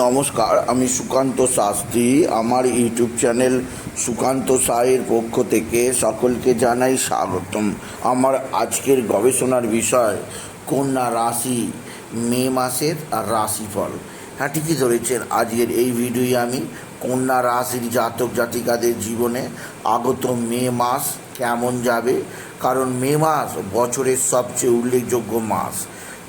নমস্কার, আমি সুকান্ত শাস্ত্রী। আমার ইউটিউব চ্যানেল সুকান্ত সায়ের পক্ষ থেকে সকলকে জানাই স্বাগতম। আমার আজকের গবেষণার বিষয়, কন্যা রাশি, মে মাসের রাশিফল। হ্যাঁ ঠিকই ধরেছেন, আজকের এই ভিডিওয়ে আমি কন্যা রাশির জাতক জাতিকাদের জীবনে আগত মে মাস কেমন যাবে? কারণ মে মাস বছরের সবচেয়ে উল্লেখযোগ্য মাস।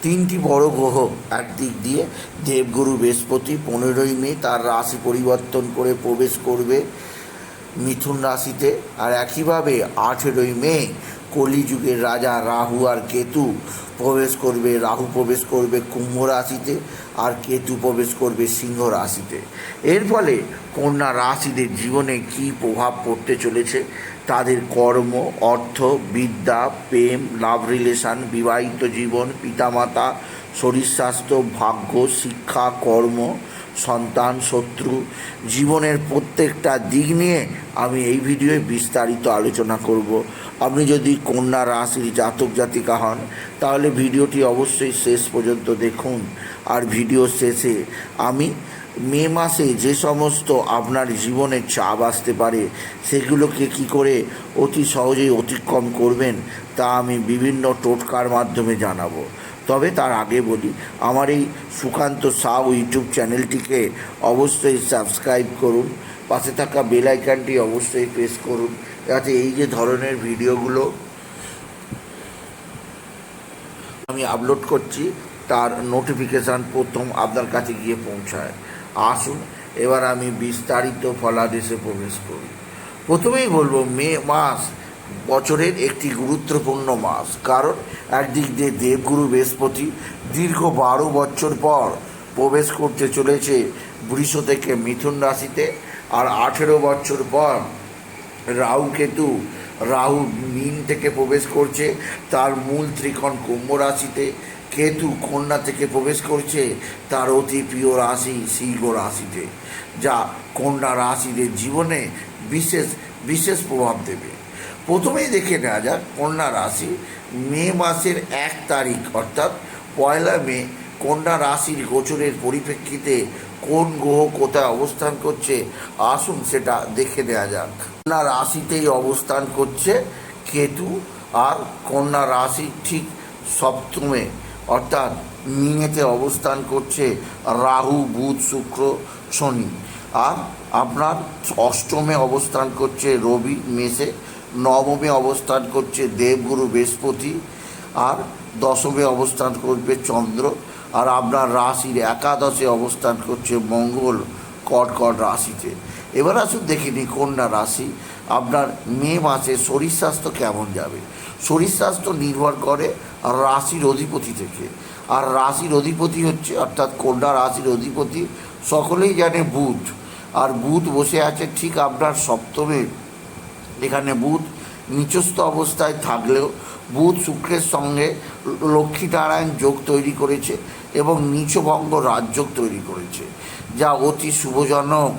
তিনটি বড় গ্রহ একদিক দিয়ে দেবগুরু বৃহস্পতি পনেরোই মে তার রাশি পরিবর্তন করে প্রবেশ করবে মিথুন রাশিতে। আর একইভাবে আঠেরোই মে কলিযুগের রাজা রাহু আর কেতু প্রবেশ করবে, রাহু প্রবেশ করবে কুম্ভ রাশিতে আর কেতু প্রবেশ করবে সিংহ রাশিতে। এর ফলে কন্যা রাশিদের জীবনে কী প্রভাব পড়তে চলেছে? তাদের কর্ম, অর্থ, বিদ্যা, প্রেম লাভ রিলেশন বিবাহিত জীবন, পিতামাতা, শরীর স্বাস্থ্য, ভাগ্য, শিক্ষা, কর্ম সন্তান, শত্রু, জীবনের প্রত্যেকটা দিক নিয়ে আমি এই ভিডিওয়ে বিস্তারিত আলোচনা করব। আপনি যদি কন্যা রাশির জাতক জাতিকা হন, তাহলে ভিডিওটি অবশ্যই শেষ পর্যন্ত দেখুন। আর ভিডিও শেষে আমি মে মাসে যে সমস্ত আপনার জীবনে চাপ আসতে পারে, সেগুলোকে কি করে অতি সহজেই অতিক্রম করবেন, তা আমি বিভিন্ন টোটকার মাধ্যমে জানাব। তবে তার আগে বলি, আমার এই সুকান্ত সাউ ইউটিউব চ্যানেলটিকে অবশ্যই সাবস্ক্রাইব করুন, পাশে থাকা বেল আইকনটি অবশ্যই প্রেস করুন, যাতে এই যে ধরনের ভিডিওগুলো আমি আপলোড করছি, তার নোটিফিকেশান প্রথম আপনার কাছে গিয়ে পৌঁছায়। আসুন, এবার আমি বিস্তারিত ফলাদেশে প্রবেশ করি। প্রথমেই বলব, মে মাস বছরের একটি গুরুত্বপূর্ণ মাস, কারণ একদিক দিয়ে দেবগুরু বৃহস্পতি দীর্ঘ বারো বছর পর প্রবেশ করতে চলেছে বৃষ থেকে মিথুন রাশিতে, আর আঠেরো বছর পর রাহু কেতু, রাহু মিন থেকে প্রবেশ করছে, তার মূল ত্রিকোণ কুম্ভ রাশিতে, কেতু কন্যা থেকে প্রবেশ করছে, তার অতি প্রিয় রাশি সিংহ রাশিতে, যা কন্যা রাশিদের জীবনে বিশেষ বিশেষ প্রভাব দেবে। প্রথমেই দেখে নেওয়া যাক কন্যা রাশি, মে মাসের এক তারিখ, অর্থাৎ পয়লা মে, কন্যা রাশির গোচরের পরিপ্রেক্ষিতে কোন গ্রহ কোথায় অবস্থান করছে, আসুন সেটা দেখে নেওয়া যাক। কন্যা রাশিতেই অবস্থান করছে কেতু আর কন্যা রাশি ঠিক সপ্তমে, অর্থাৎ মিনেতে অবস্থান করছে রাহু, বুধ, শুক্র, শনি। আর আপনার অষ্টমে অবস্থান করছে রবি, মেষে নবমে অবস্থান করছে দেবগুরু বৃহস্পতি আর দশমে অবস্থান করবে চন্দ্র। আর আপনার রাশির একাদশে অবস্থান করছে মঙ্গল কর্কট রাশিতে। এবার আসুন দেখে নিই কন্যা রাশি, আপনার মে মাসে শরীর স্বাস্থ্য কেমন যাবে? শরীর স্বাস্থ্য নির্ভর করে রাশির অধিপতি থেকে। আর রাশির অধিপতি হচ্ছে, অর্থাৎ কন্যা রাশির অধিপতি, সকলেই জানে বুধ। আর বুধ বসে আছে ঠিক আপনার সপ্তমে। এখানে বুধ নিচস্থ অবস্থায় থাকলেও বুধ শুক্রের সঙ্গে লক্ষ্মীনারায়ণ যোগ তৈরি করেছে এবং নিচভঙ্গ রাজযোগ তৈরি করেছে, যা অতি শুভজনক।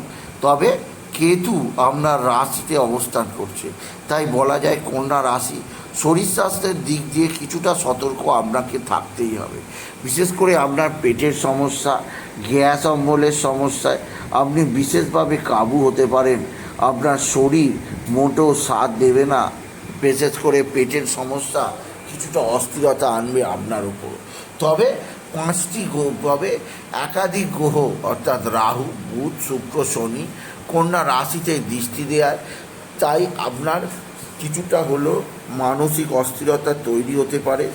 তবে কেতু আপনার রাশিতে অবস্থান করছে, তাই বলা যায় কন্যা রাশি শরীর স্বাস্থ্যের দিক দিয়ে কিছুটা সতর্ক আপনাকে থাকতেই হবে। বিশেষ করে আপনার পেটের সমস্যা, গ্যাস অম্বলের সমস্যায় আপনি বিশেষভাবে কাবু হতে পারেন। আপনার শরীর মোটেও সাথ দেবে না। বিশেষ করে পেটের সমস্যা, কিছুটা অস্থিরতা আনবে আপনার উপর। তবে পাঁচটি গ্রহ তবে একাধিক গ্রহ, অর্থাৎ রাহু, বুধ, শুক্র, শনি, কন্যা রাশিতে দৃষ্টি দেওয়ায় তাই আপনার কিছুটা হলো মানসিক অস্থিরতা তৈরি হতে পারে।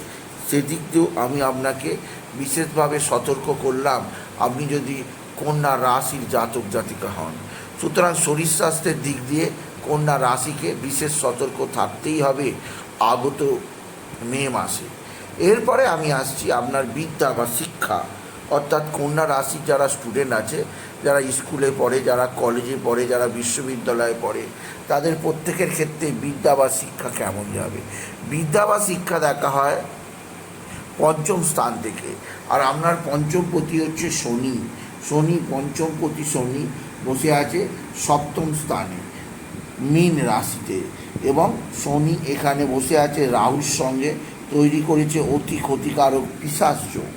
সেদিক দিয়েও আমি আপনাকে বিশেষভাবে সতর্ক করলাম। আপনি যদি কন্যা রাশির জাতক জাতিকা হন। সুতরাং শরীর স্বাস্থ্যের দিক দিয়ে কন্যা রাশিকে বিশেষ সতর্ক থাকতেই হবে, আগত মে মাসে। এরপরে আমি আসছি আপনার বিদ্যা বা শিক্ষা। অর্থাৎ কন্যা রাশির যারা স্টুডেন্ট আছে, যারা স্কুলে পড়ে, যারা কলেজে পড়ে, যারা বিশ্ববিদ্যালয়ে পড়ে, তাদের প্রত্যেকের ক্ষেত্রে বিদ্যা বা শিক্ষা কেমন যাবে? বিদ্যা বা শিক্ষা দেখা হয় পঞ্চম স্থান থেকে। আর আপনার পঞ্চমপতি হচ্ছে শনি। শনি পঞ্চমপতি শনি বসে আছে সপ্তম স্থানে, মীন রাশিতে। এবং শনি এখানে বসে আছে রাহুর সঙ্গে, তৈরি করেছে অতি ক্ষতিকারক যোগ।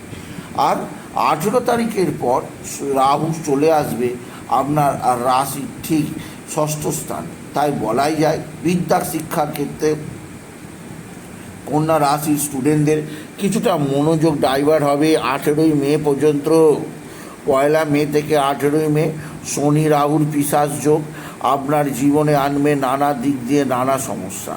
আর আঠেরো তারিখের পর রাহু চলে আসবে আপনার রাশি ঠিক ষষ্ঠ স্থান। তাই বলাই যায় বিদ্যা শিক্ষার ক্ষেত্রে কন্যা রাশির স্টুডেন্টদের কিছুটা মনোযোগ ডাইভার্ট হবে আঠেরোই মে পর্যন্ত। পয়লা মে থেকে আঠেরোই মে শনি রাহুর পিসাজ যোগ, আপনার জীবনে আনবে নানা দিক দিয়ে নানা সমস্যা।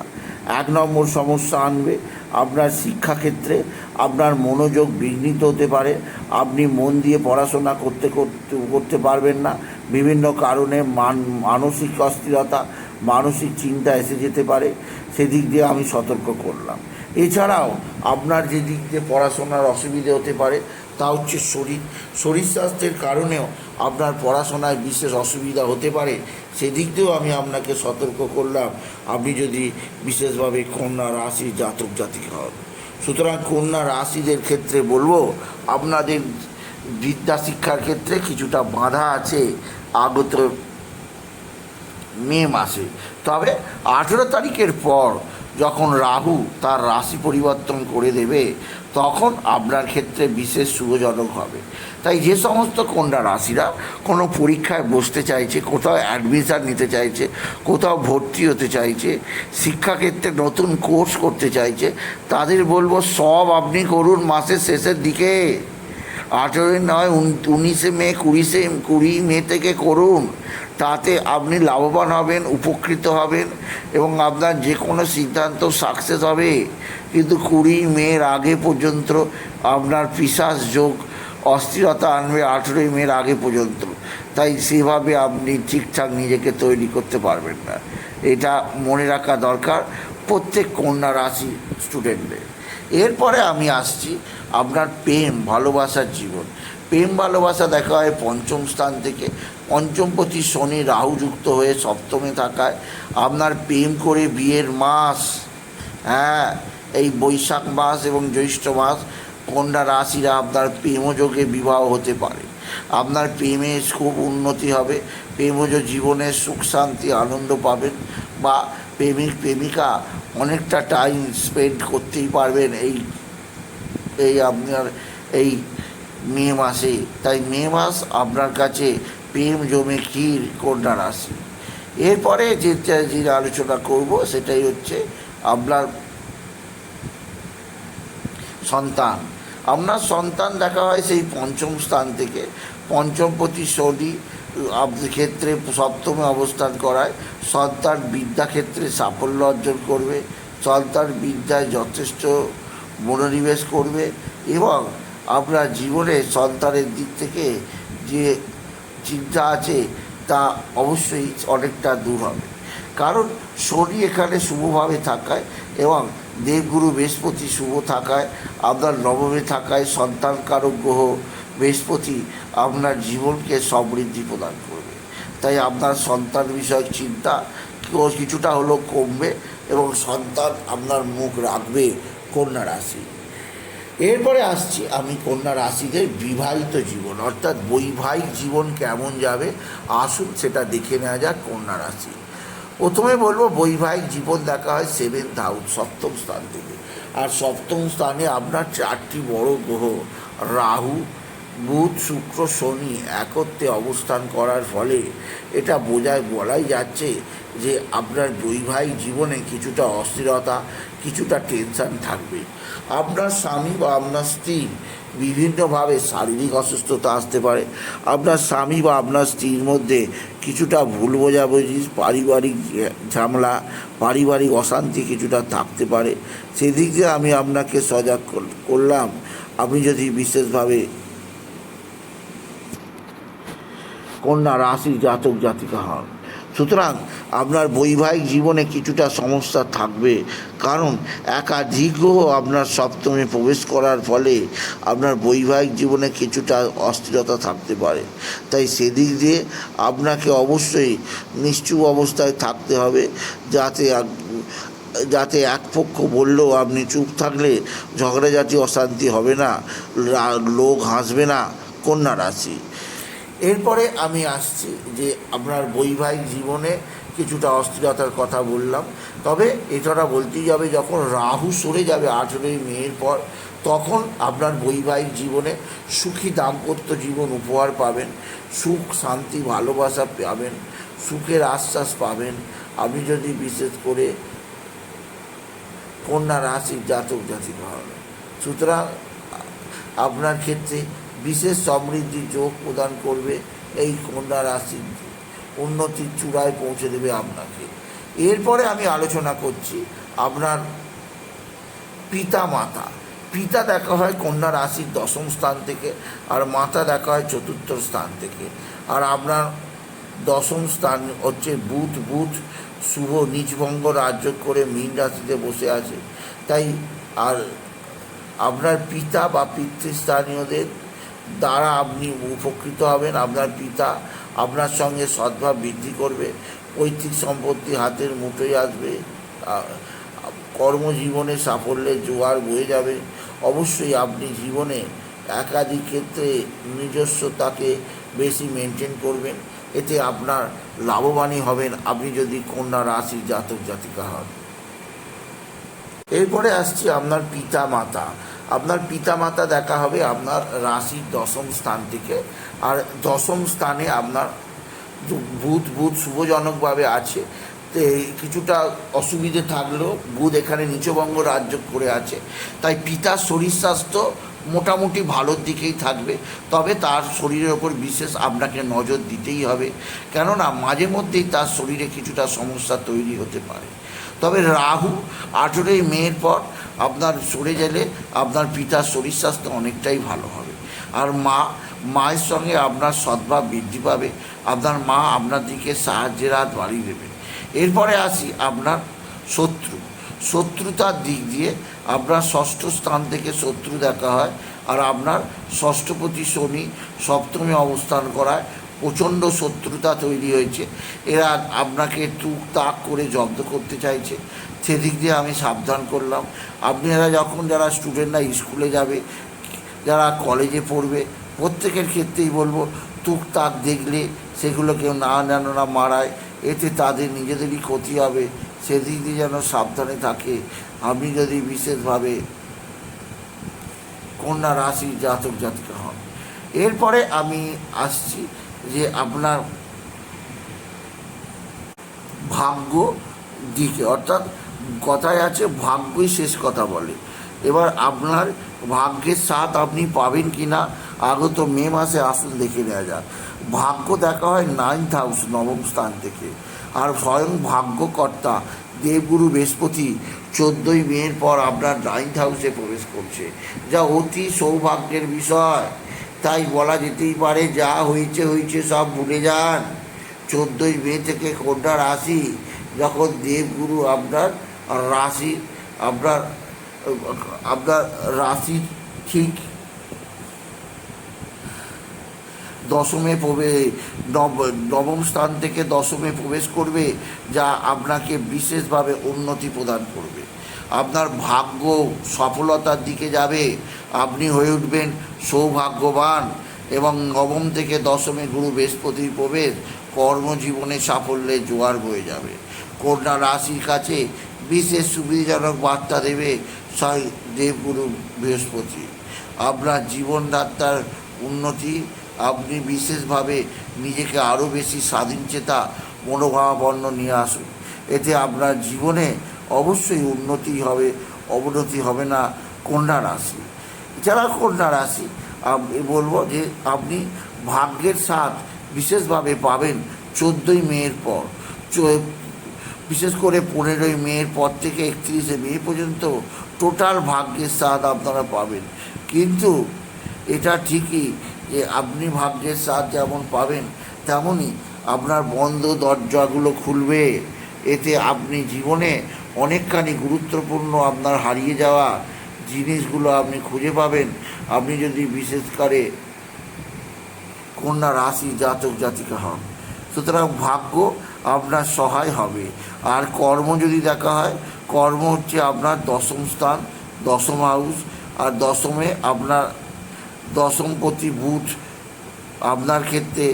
এক নম্বর সমস্যা আনবে আপনার শিক্ষাক্ষেত্রে, আপনার মনোযোগ বিঘ্নিত হতে পারে, আপনি মন দিয়ে পড়াশোনা করতে করতে করতে পারবেন না, বিভিন্ন কারণে মান, মানসিক অস্থিরতা, মানসিক চিন্তা এসে যেতে পারে, সেদিক দিয়ে আমি সতর্ক করলাম। এছাড়াও, আপনার যে দিক দিয়ে পড়াশোনার অসুবিধে হতে পারে তা হচ্ছে শরীর শরীর স্বাস্থ্যের কারণেও আপনার পড়াশোনায় বিশেষ অসুবিধা হতে পারে। সেদিক দিয়েও আমি আপনাকে সতর্ক করলাম, আপনি যদি বিশেষভাবে কন্যা রাশি জাতক জাতিক হন। সুতরাং কন্যা রাশিদের ক্ষেত্রে বলব, আপনাদের বিদ্যা শিক্ষার ক্ষেত্রে কিছুটা বাধা আছে আগত মে মাসে। তবে আঠেরো তারিখের পর যখন রাহু তার রাশি পরিবর্তন করে দেবে, তখন আপনার ক্ষেত্রে বিশেষ শুভজনক হবে। তাই যে সমস্ত কন্যা রাশিরা কোনো পরীক্ষায় বসতে চাইছে, কোথাও অ্যাডমিশান নিতে চাইছে, কোথাও ভর্তি হতে চাইছে, শিক্ষাক্ষেত্রে নতুন কোর্স করতে চাইছে, তাদের বলব সব আপনি করুন মাসের শেষের দিকে। আঠেরোই নয়, উন- উনিশে মে, কুড়িশে, কুড়ি মে থেকে করুন। তাতে আপনি লাভবান হবেন, উপকৃত হবেন এবং আপনার যে কোনো সিদ্ধান্ত সাকসেস হবে। কিন্তু কুড়ি মের আগে পর্যন্ত আপনার পিসাস যোগ অস্থিরতা আনবে আঠেরোই মের আগে পর্যন্ত। তাই সেভাবে আপনি ঠিকঠাক নিজেকে তৈরি করতে পারবেন না। এটা মনে রাখা দরকার প্রত্যেক কন্যা রাশি স্টুডেন্টদের এরপরে আমি আসছি আপনার প্রেম, ভালোবাসার জীবন। প্রেম, ভালোবাসা দেখা হয় পঞ্চম স্থান থেকে। পঞ্চমপতি শনি রাহু যুক্ত হয়ে সপ্তমে থাকায় আপনার প্রেম করে বিয়ের মাস হ্যাঁ এই বৈশাখ মাস এবং জ্যৈষ্ঠ মাস, কন্যা রাশিরা আপনার প্রেমযোগে বিবাহ হতে পারে। আপনার প্রেমে খুব উন্নতি হবে, প্রেমজ জীবনে সুখ, শান্তি, আনন্দ পাবেন বা প্রেমিক, প্রেমিকা অনেকটা টাইম স্পেন্ড করতেই পারবেন এই এই আপনার, এই মে মাসে। তাই মে মাস আপনার কাছে প্রেম জমে ক্ষীর, কন্যা রাশি। এরপরে যে যে আলোচনা করব সেটাই হচ্ছে আপনার সন্তান। আপনার সন্তান দেখা হয় সেই পঞ্চম স্থান থেকে। পঞ্চমপতি শনি ক্ষেত্রে সপ্তমে অবস্থান করায়, সন্তান বিদ্যাক্ষেত্রে সাফল্য অর্জন করবে, সন্তান বিদ্যায় যথেষ্ট মনোনিবেশ করবে এবং আপনার জীবনে সন্তানের দিক থেকে যে চিন্তা আছে তা অবশ্যই অনেকটা দূর হবে। কারণ শনি এখানে শুভভাবে থাকায় এবং দেবগুরু বৃহস্পতি শুভ থাকায়, আপনার নবমে থাকায় সন্তান কারক গ্রহ বৃহস্পতি আপনার জীবনকে সমৃদ্ধি প্রদান করবে। তাই আপনার সন্তান বিষয়ক চিন্তা কিছুটা হলেও কমবে এবং সন্তান আপনার মুখ রাখবে কন্যা রাশি। এরপরে আসছি আমি কন্যা রাশিদের বিবাহিত জীবন, অর্থাৎ বৈবাহিক জীবন কেমন যাবে? আসুন সেটা দেখে নেওয়া যাক কন্যা রাশি। প্রথমে বলব, বৈবাহিক জীবন দেখা হয় সেভেন্থ হাউস সপ্তম স্থান থেকে। আর সপ্তম স্থানে আপনার চারটি বড় গ্রহ, রাহু বুধ, শুক্র, শনি একত্রে অবস্থান করার ফলে এটা বোঝায়, বলাই যাচ্ছে যে আপনার বৈবাহিক জীবনে কিছুটা অস্থিরতা, কিছুটা টেনশন থাকবে। আপনার স্বামী বা আপনার স্ত্রী বিভিন্নভাবে শারীরিক অসুস্থতা আসতে পারে। আপনার স্বামী বা আপনার স্ত্রীর মধ্যে কিছুটা ভুল বোঝাবুঝি, পারিবারিক ঝামেলা, পারিবারিক অশান্তি কিছুটা থাকতে পারে। সেদিক দিয়ে আমি আপনাকে সজাগ করলাম। আপনি যদি বিশেষভাবে কন্যা রাশি জাতক জাতিকা হন। সুতরাং আপনার বৈবাহিক জীবনে কিছুটা সমস্যা থাকবে। কারণ একাধিক গ্রহ আপনার সপ্তমে প্রবেশ করার ফলে আপনার বৈবাহিক জীবনে কিছুটা অস্থিরতা থাকতে পারে। তাই সেদিক দিয়ে আপনাকে অবশ্যই নিশ্চুপ অবস্থায় থাকতে হবে। যাতে যাতে এক পক্ষ বললেও আপনি চুপ থাকলে ঝগড়াঝাটি, অশান্তি হবে না। লোক হাসবে না। কন্যা রাশি। এরপরে আমি আসছি যে আপনার বৈবাহিক জীবনে কিছুটা অস্থিরতার কথা বললাম। তবে এছাড়া বলতেই যাবে যখন রাহু সরে যাবে আঠেরোই মেয়ের পর, তখন আপনার বৈবাহিক জীবনে সুখী দাম্পত্য জীবন উপহার পাবেন, সুখ, শান্তি, ভালোবাসা পাবেন, সুখের আশ্বাস পাবেন। আপনি যদি বিশেষ করে কন্যা রাশির জাতক জাতিকা হবেন সুতরাং আপনার ক্ষেত্রে বিশেষ সমৃদ্ধি যোগ প্রদান করবে এই কন্যা রাশির উন্নতির চূড়ায় পৌঁছে দেবে আপনাকে। এরপরে আমি আলোচনা করছি আপনার পিতা মাতা পিতা দেখা হয় কন্যা রাশির দশম স্থান থেকে, আর মাতা দেখা হয় চতুর্থ স্থান থেকে। আর আপনার দশম স্থান হচ্ছে বুধ। বুধ শুভ, নিজভঙ্গ রাজ্য করে মীন রাশিতে বসে আছে। তাই আর আপনার পিতা বা পিতৃস্থানীয়দের দ্বারা আপনি উপকৃত হবেন, আপনার পিতা আপনার সঙ্গে সদ্ভাব বৃদ্ধি করবে, পৈতৃক সম্পত্তি হাতের মুঠোয় আসবে কর্মজীবনে সাফল্যের জোয়ার বয়ে যাবে। অবশ্যই আপনি জীবনে একাধিক ক্ষেত্রে নিজস্বতাকে বেশি মেনটেন করবেন, এতে আপনার লাভবানই হবেন, আপনি যদি কন্যা রাশির জাতক জাতিকা হন। এরপরে আসছি আপনার পিতা মাতা আপনার পিতা মাতা দেখা হবে আপনার রাশির দশম স্থান থেকে। আর দশম স্থানে আপনার বুধ বুধ শুভজনকভাবে আছে। তো কিছুটা অসুবিধে থাকলেও বুধ এখানে নিচবঙ্গ রাজ্য করে আছে। তাই পিতার শরীর স্বাস্থ্য মোটামুটি ভালোর দিকেই থাকবে। তবে তার শরীরের ওপর বিশেষ আপনাকে নজর দিতেই হবে। কেননা মাঝে মধ্যেই তার শরীরে কিছুটা সমস্যা তৈরি হতে পারে। তবে রাহু আঠেরোই মেয়ের পর আপনার সরে গেলে আপনার পিতার শরীর স্বাস্থ্য অনেকটাই ভালো হবে। আর মা, মায়ের সঙ্গে আপনার সদ্ভাব বৃদ্ধি পাবে। আপনার মা আপনার দিকে সাহায্যের হাত বাড়িয়ে দেবে। এরপরে আসি আপনার শত্রু। শত্রুতার দিক দিয়ে আপনার ষষ্ঠ স্থান থেকে শত্রু দেখা হয়। আর আপনার ষষ্ঠপতি শনি সপ্তমে অবস্থান করায় প্রচণ্ড শত্রুতা তৈরি হয়েছে। এরা আপনাকে টুক তাক করে জব্দ করতে চাইছে। সেদিক দিয়ে আমি সাবধান করলাম। আপনারা যখন যারা স্টুডেন্টরা স্কুলে যাবে, যারা কলেজে পড়বে, প্রত্যেকের ক্ষেত্রেই বলব টুকটাক দেখলে সেগুলো কেউ না যেন না মারায়। এতে তাদের নিজেদেরই ক্ষতি হবে। সেদিক দিয়ে যেন সাবধানে থাকে। আপনি যদি বিশেষভাবে কন্যা রাশি জাতক জাতিকা হন। এরপরে আমি আসছি যে আপনার ভাগ্য দিকে, অর্থাৎ কথায় আছে, ভাগ্যই শেষ কথা বলে। এবার আপনার ভাগ্যের সাথ আপনি পাবেন কি না আগত মে মাসে আসুন দেখে নেওয়া যাক। ভাগ্য দেখা হয় নাইন্থ হাউস নবম স্থান থেকে। আর স্বয়ং ভাগ্যকর্তা, দেবগুরু বৃহস্পতি, চোদ্দোই মের পর আপনার নাইন্থ হাউসে প্রবেশ করছে। যা অতি সৌভাগ্যের বিষয়। তাই বলা যেতেই পারে, যা হয়েছে হয়েছে সব ভুলে যান। চোদ্দোই মে থেকে কন্যা রাশি, যখন দেবগুরু আপনার রাশি, আপনার আপনার রাশি ঠিক দশমে প্রবে, নব- নবম স্থান থেকে দশমে প্রবেশ করবে, যা আপনাকে বিশেষভাবে উন্নতি প্রদান করবে। আপনার ভাগ্য সফলতার দিকে যাবে। আপনি হয়ে উঠবেন সৌভাগ্যবান এবং নবম থেকে দশমে গুরু বৃহস্পতির প্রবেশ কর্মজীবনে সাফল্যের জোয়ার বয়ে যাবে। কন্যা রাশির কাছে বিশেষ সুবিধাজনক বার্তা দেবে দেবগুরু বৃহস্পতি। আপনার জীবনযাত্রার উন্নতি, আপনি বিশেষভাবে নিজেকে আরও বেশি স্বাধীনচেতা, মনোভাবাপন্ন নিয়ে আসুন। এতে আপনার জীবনে অবশ্যই উন্নতি হবে, অবনতি হবে না কন্যা রাশি। যারা কন্যা রাশি বলব যে আপনি ভাগ্যের স্বাদ বিশেষভাবে পাবেন চোদ্দোই মেয়ের পর। বিশেষ করে পনেরোই মেয়ের পর থেকে একত্রিশে মে পর্যন্ত টোটাল ভাগ্যের স্বাদ আপনারা পাবেন। কিন্তু এটা ঠিকই যে আপনি ভাগ্যের স্বাদ যেমন পাবেন, তেমনই আপনার বন্ধ দরজাগুলো খুলবে। এতে আপনি জীবনে অনেকখানি গুরুত্বপূর্ণ আপনার হারিয়ে যাওয়া জিনিসগুলো আপনি খুঁজে পাবেন। আপনি যদি বিশেষ করে কন্যা রাশি জাতক জাতিকা হন, সুতরাং ভাগ্য আপনার সহায় হবে। আর কর্ম যদি দেখা হয়, কর্ম হচ্ছে আপনার দশম স্থান, দশম হাউস, আর দশমে আপনার দশমপতি বুধ আপনার ক্ষেত্রে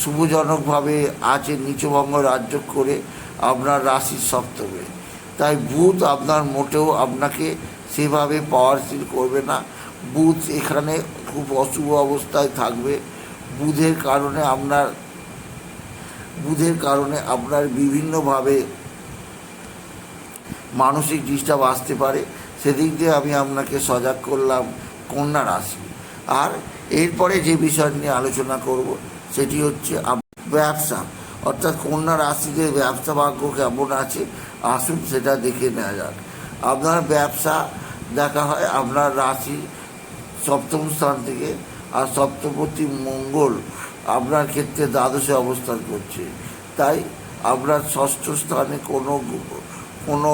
শুভজনকভাবে আছে নিচবঙ্গ রাজ্য করে আপনার রাশির সপ্তমে। তাই বুথ আপনার মোটেও আপনাকে সেভাবে পাওয়ার পাওয়ারশীল করবে না। বুথ এখানে খুব অশুভ অবস্থায় থাকবে। বুধের কারণে আপনার, বুধের কারণে আপনার বিভিন্নভাবে মানসিক ডিস্টার্ব আসতে পারে। সেদিক দিয়ে আমি আপনাকে সজাগ করলাম কন্যা রাশি। আর এরপরে যে বিষয় নিয়ে আলোচনা করব, সেটি হচ্ছে ব্যবসা। অর্থাৎ কন্যা রাশিতে ব্যবসা ভাগ্য কেমন আছে, আসুন সেটা দেখে নেওয়া যাক। আপনার ব্যবসা দেখা হয় আপনার রাশি সপ্তম স্থান থেকে, আর সপ্তপতি মঙ্গল আপনার ক্ষেত্রে দ্বাদশে অবস্থান করছে। তাই আপনার ষষ্ঠ স্থানে কোনো কোনো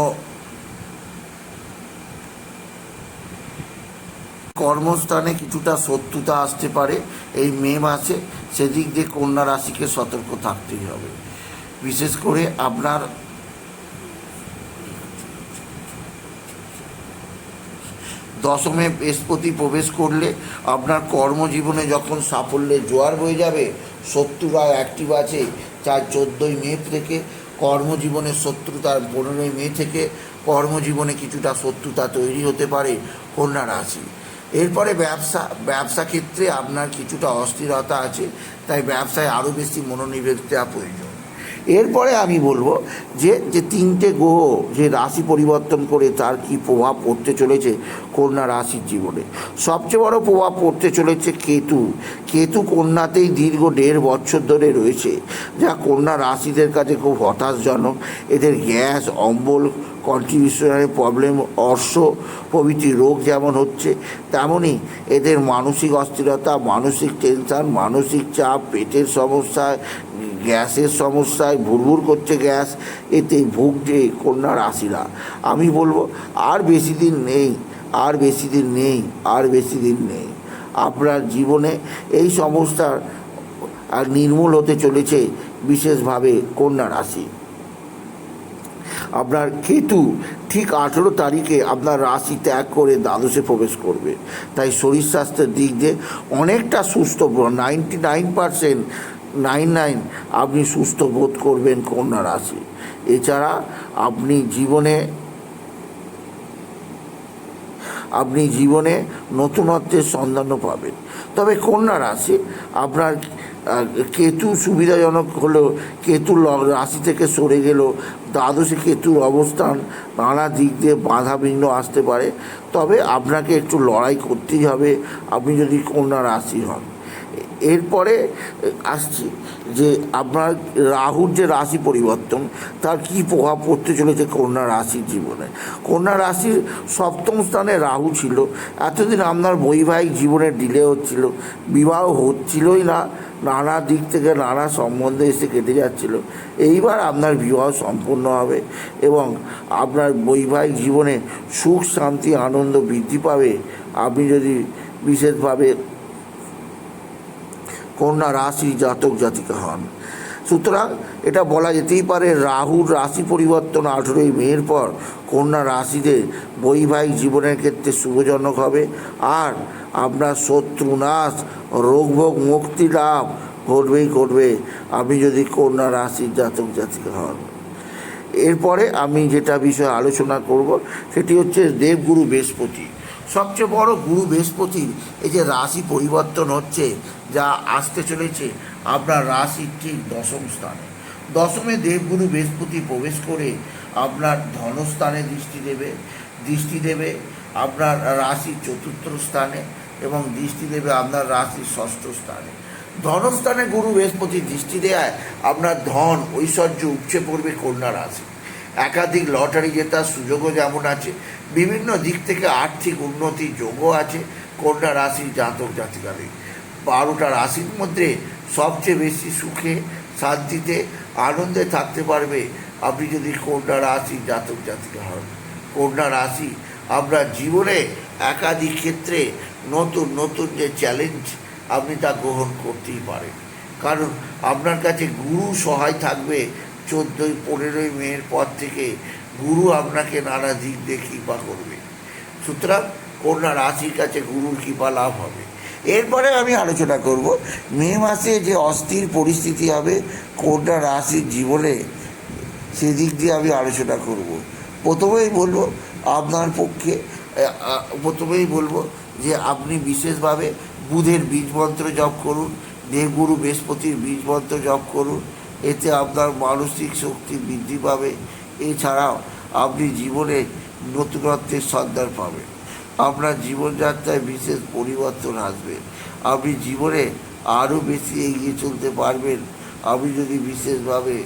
কর্মস্থানে কিছুটা শত্রুতা আসতে পারে, এই মে মাসে সেদিক দিয়ে কন্যা রাশিকে সতর্ক থাকতেই হবে। বিশেষ করে আপনার দশমে বৃহস্পতি প্রবেশ করলে আপনার কর্মজীবনে যখন সাফল্যের জোয়ার বয়ে যাবে, শত্রুরা অ্যাক্টিভ আছে চার চোদ্দোই মে থেকে কর্মজীবনের শত্রুতার পনেরোই মে থেকে কর্মজীবনে কিছুটা শত্রুতা তৈরি হতে পারে কন্যা রাশি। এরপরে ব্যবসা ব্যবসা ক্ষেত্রে আপনার কিছুটা অস্থিরতা আছে, তাই ব্যবসায় আরও বেশি মনোনিবেশ দেওয়া প্রয়োজন। এরপরে আমি বলব যে যে তিনটে গ্রহ যে রাশি পরিবর্তন করে তার কি প্রভাব পড়তে চলেছে কন্যা রাশির জীবনে? সবচেয়ে বড় প্রভাব পড়তে চলেছে কেতু। কেতু কন্যাতেই দীর্ঘ দেড় বছর ধরে রয়েছে, যা কন্যা রাশিদের কাছে খুব হতাশজনক। এদের গ্যাস, অম্বল কন্ট্রিবিউশনের প্রবলেম অর্শ প্রভৃতি রোগ যেমন হচ্ছে তেমনই এদের মানসিক অস্থিরতা, মানসিক টেনশন মানসিক চাপ, পেটের সমস্যায় গ্যাসের সমস্যায় ভুরভুর করছে গ্যাস, এতে ভুগছে কন্যা রাশিরা। আমি বলব, আর বেশি দিন নেই, আর বেশি দিন নেই, আর বেশি দিন নেই। আপনার জীবনে এই সমস্যার আর নির্মূল হতে চলেছে বিশেষভাবে কন্যা রাশি। আপনার কেতু ঠিক আঠেরো তারিখে আপনার রাশি ত্যাগ করে দ্বাদশে প্রবেশ করবে। তাই শরীর স্বাস্থ্যের দিক দিয়ে অনেকটা সুস্থ ninety nine percent nine nine আপনি সুস্থ বোধ করবেন কন্যা রাশি। এছাড়া আপনি জীবনে আপনি জীবনে নতুনত্বের সন্ধানও পাবেন। তবে কন্যা রাশি, আপনার কেতু সুবিধাজনক হলেও, কেতু রাশি থেকে সরে গেলেও দ্বাদশে কেতুর অবস্থান নানা দিক দিয়ে বাধা বিঘ্ন আসতে পারে। তবে আপনাকে একটু লড়াই করতেই হবে। আপনি যদি কন্যা রাশি হন। এরপরে, আসছি যে আপনার রাহুর যে রাশি পরিবর্তন, তার কি প্রভাব পড়তে চলেছে কন্যা রাশির জীবনে? কন্যা রাশির সপ্তম স্থানে রাহু ছিল। এতদিন আপনার বৈবাহিক জীবনে ডিলে হচ্ছিল, বিবাহ হচ্ছিলই না, নানা দিক থেকে নানা সম্বন্ধে এসে কেটে যাচ্ছিল। এইবার আপনার বিবাহ সম্পূর্ণ হবে এবং আপনার বৈবাহিক জীবনে সুখ, শান্তি, আনন্দ বৃদ্ধি পাবে। আপনি যদি বিশেষভাবে কন্যা রাশি জাতক জাতিকা হন। সুতরাং এটা বলা যেতেই পারে রাহুর রাশি পরিবর্তন আঠেরোই মেয়ের পর কন্যা রাশিদের বৈবাহিক জীবনের ক্ষেত্রে শুভজনক হবে আর আপনার শত্রু নাশ, রোগভোগ, মুক্তি লাভ ঘটবেই ঘটবে আপনি যদি কন্যা রাশির জাতক জাতিকা হন। এরপরে আমি যেটা বিষয়ে আলোচনা করব সেটি হচ্ছে দেবগুরু বৃহস্পতি। সবচেয়ে বড় গুরু বৃহস্পতির এই যে রাশি পরিবর্তন হচ্ছে, যা আসতে চলেছে আপনার রাশির ঠিক দশম স্থানে। দশমে দেবগুরু বৃহস্পতি প্রবেশ করে আপনার ধনস্থানে দৃষ্টি দেবে দৃষ্টি দেবে আপনার রাশির চতুর্থ স্থানে এবং দৃষ্টি দেবে আপনার রাশির ষষ্ঠ স্থানে। ধনস্থানে গুরু বৃহস্পতি দৃষ্টি দেয় আপনার ধন, ঐশ্বর্য উপচে পড়বে কন্যা রাশি। একাধিক লটারি জেতার সুযোগও যেমন আছে বিভিন্ন দিক থেকে আর্থিক উন্নতি যোগও আছে। কন্যা রাশির জাতক জাতিকাদের। বারোটা রাশির মধ্যে সবচেয়ে বেশি সুখে, শান্তিতে, আনন্দে থাকতে পারবে আপনি যদি কন্যা রাশি জাতক জাতিকা হন। কন্যা রাশি আপনার জীবনে একাধিক ক্ষেত্রে নতুন নতুন যে চ্যালেঞ্জ আপনি তা গ্রহণ করতেই পারেন। কারণ আপনার কাছে গুরু সহায় থাকবে চোদ্দোই, পনেরোই মেয়ের পর থেকে। গুরু আপনাকে নানা দিক দিয়ে কৃপা করবে। সুতরাং কন্যা রাশির কাছে গুরুর কৃপা লাভ হবে। এরপরে আমি আলোচনা করব, মে মাসে যে অস্থির পরিস্থিতি হবে কন্যা রাশির জীবনে, সেদিক দিয়ে আমি আলোচনা করব। প্রথমেই বলব, আপনার পক্ষে প্রথমেই বলব যে আপনি বিশেষভাবে বুধের বীজ মন্ত্র জপ করুন, দেবগুরু বৃহস্পতির বীজ মন্ত্র জপ করুন, এতে আপনার মানসিক শক্তি বৃদ্ধি পাবে। এছাড়াও আপনি জীবনে নতুনত্বের সন্ধান পাবেন। আপনার জীবনযাত্রায় বিশেষ পরিবর্তন আসবে। আপনি জীবনে আরও বেশি এগিয়ে চলতে পারবেন। আপনি যদি বিশেষভাবে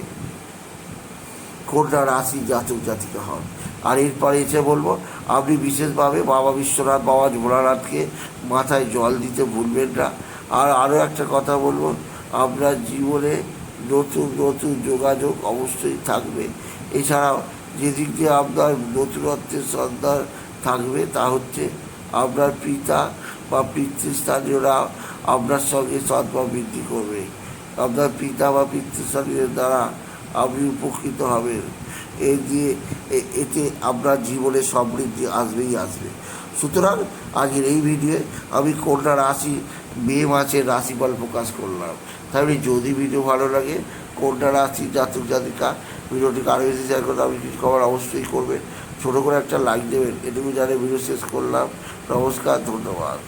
কন্যা রাশি জাতক জাতিকা হন। আর এরপরে এসে বলব, আপনি বিশেষভাবে বাবা বিশ্বনাথ, বাবা ভোলানাথকে মাথায় জল দিতে ভুলবেন না। আর আরও একটা কথা বলব, আপনার জীবনে নতুন নতুন যোগাযোগ অবশ্যই থাকবে। এছাড়াও যেদিক দিয়ে আপনার নতুনত্বের সন্ধান থাকবে, তা হচ্ছে আপনার পিতা বা পিতৃস্থানীয়রা আপনার সঙ্গে সদ্ভাব বৃদ্ধি করবে। আপনার পিতা বা পিতৃস্থানীয় দ্বারা আপনি উপকৃত হবেন। এ দিয়ে এতে আপনার জীবনে সমৃদ্ধি আসবেই আসবে। সুতরাং আজকের এই ভিডিওয়ে আমি কন্যা রাশি, মে মাসের রাশিফল প্রকাশ করলাম। তাহলে যদি ভিডিও ভালো লাগে, কন্যা রাশি জাতক জাতিকা ভিডিওটিকে আরও বেশি শেয়ার করতে আপনি কভার অবশ্যই করবেন। ছোটো করে একটা লাইক দেবেন, এটুকু জানে ভিডিও শেষ করলাম। নমস্কার, ধন্যবাদ।